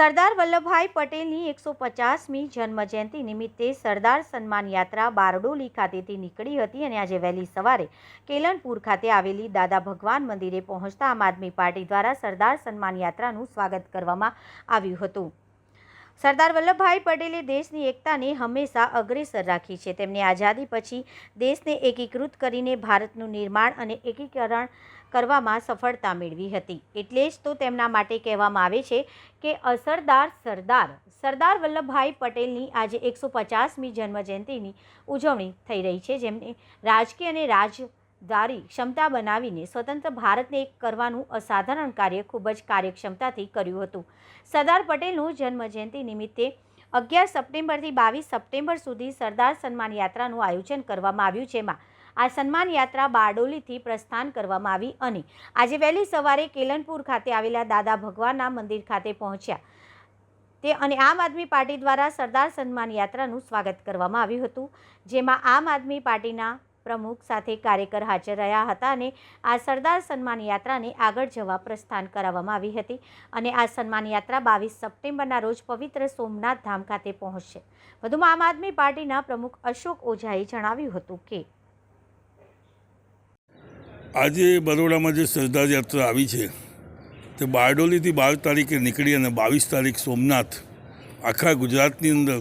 સરદાર વલ્લભભાઈ પટેલની એકસો પચાસમી જન્મજયંતિ નિમિત્તે સરદાર સન્માન યાત્રા બારડોલી ખાતેથી નીકળી હતી અને આજે વહેલી સવારે કેલનપુર ખાતે આવેલી દાદા ભગવાન મંદિરે પહોંચતા આમ આદમી પાર્ટી દ્વારા સરદાર સન્માન યાત્રાનું સ્વાગત કરવામાં આવ્યું હતું. સરદાર વલ્લભભાઈ પટેલે દેશની એકતાને હંમેશા અગ્રેસર રાખી છે. તેમની આઝાદી પછી દેશને એકીકૃત કરીને ભારતનું નિર્માણ અને એકીકરણ કરવામાં સફળતા મેળવી હતી. એટલે જ તો તેમના માટે કહેવામાં આવે છે કે અસરદાર સરદાર સરદાર વલ્લભભાઈ પટેલની આજે એકસો પચાસમી જન્મજયંતિની ઉજવણી થઈ રહી છે. જેમને રાજકીય અને રાજદારી ક્ષમતા બનાવીને સ્વતંત્ર ભારતને એક કરવાનું અસાધારણ કાર્ય ખૂબ જ કાર્યક્ષમતાથી કર્યું હતું. સરદાર પટેલનું જન્મજયંતિ નિમિત્તે અગિયાર સપ્ટેમ્બરથી બાવીસ સપ્ટેમ્બર સુધી સરદાર સન્માન યાત્રાનું આયોજન કરવામાં આવ્યું, જેમાં આ સન્માન યાત્રા બારડોલીથી પ્રસ્થાન કરવામાં આવી અને આજે વહેલી સવારે કેલનપુર ખાતે આવેલા દાદા ભગવાનના મંદિર ખાતે પહોંચ્યા. તે અને આમ આદમી પાર્ટી દ્વારા સરદાર સન્માન યાત્રાનું સ્વાગત કરવામાં આવ્યું હતું, જેમાં આમ આદમી પાર્ટીના પ્રમુખ સાથે કાર્યકર હાજર રહ્યા હતા અને આ સરદાર સન્માન યાત્રાને આગળ જવા પ્રસ્થાન કરાવવામાં આવી હતી અને આ સન્માન યાત્રા બાવીસ સપ્ટેમ્બરના રોજ પવિત્ર સોમનાથ ધામ ખાતે પહોંચશે. વધુમાં આમ આદમી પાર્ટીના પ્રમુખ અશોક ઓઝાએ જણાવ્યું હતું કે આજે બરોડામાં જે સરદાર યાત્રા આવી છે, તે બારડોલીથી બાર તારીખે નીકળી અને બાવીસ તારીખ સોમનાથ આખા ગુજરાતની અંદર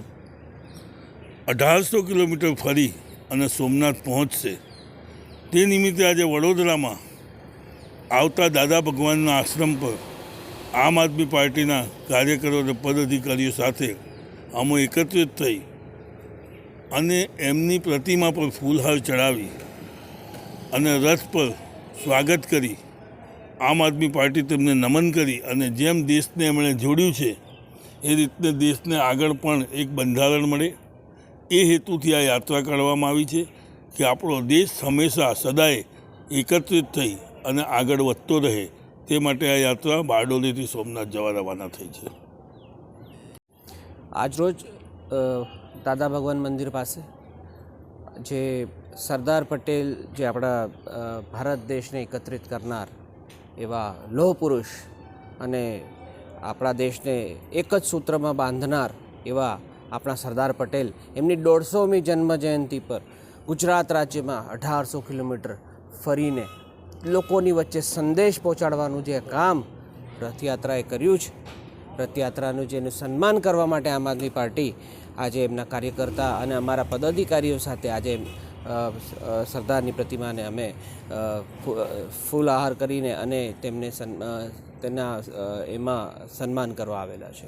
અઢારસો કિલોમીટર ફરી અને સોમનાથ પહોંચશે. તે નિમિત્તે આજે વડોદરામાં આવતા દાદા ભગવાનના આશ્રમ પર આમ આદમી પાર્ટીના કાર્યકરો અને પદાધિકારીઓ સાથે અમે એકત્રિત થઈ અને એમની પ્રતિમા પર ફૂલહાર ચડાવી અને રથ પર સ્વાગત કરી આમ આદમી પાર્ટી તેમને નમન કરી અને જેમ દેશને એમણે જોડ્યું છે, એ રીતને દેશને આગળ પણ એક બંધારણ મળે એ હેતુથી આ યાત્રા કાઢવામાં આવી છે કે આપણો દેશ હંમેશા સદાય એકત્રિત થઈ અને આગળ વધતો રહે તે માટે આ યાત્રા બારડોલીથી સોમનાથ જવા રવાના થઈ છે. આજરોજ દાદા ભગવાન મંદિર પાસે જે સરદાર પટેલ જે આપણા ભારત દેશને એકત્રિત કરનાર એવા લોહ પુરુષ અને આપણા દેશને એક જ સૂત્રમાં બાંધનાર એવા આપણા સરદાર પટેલ એમની દોઢસોમી જન્મ જયંતિ પર ગુજરાત રાજ્યમાં અઢારસો કિલોમીટર ફરીને લોકોની વચ્ચે સંદેશ પહોંચાડવાનું જે કામ રથયાત્રાએ કર્યું છે, રથયાત્રાનું જેનું સન્માન કરવા માટે આમ આદમી પાર્ટી આજે એમના કાર્યકર્તા અને અમારા પદાધિકારીઓ સાથે આજે સરદારની પ્રતિમાને અમે ફૂલ આહાર કરીને અને તેમને સન તેના એમાં સન્માન કરવા આવેલા છે.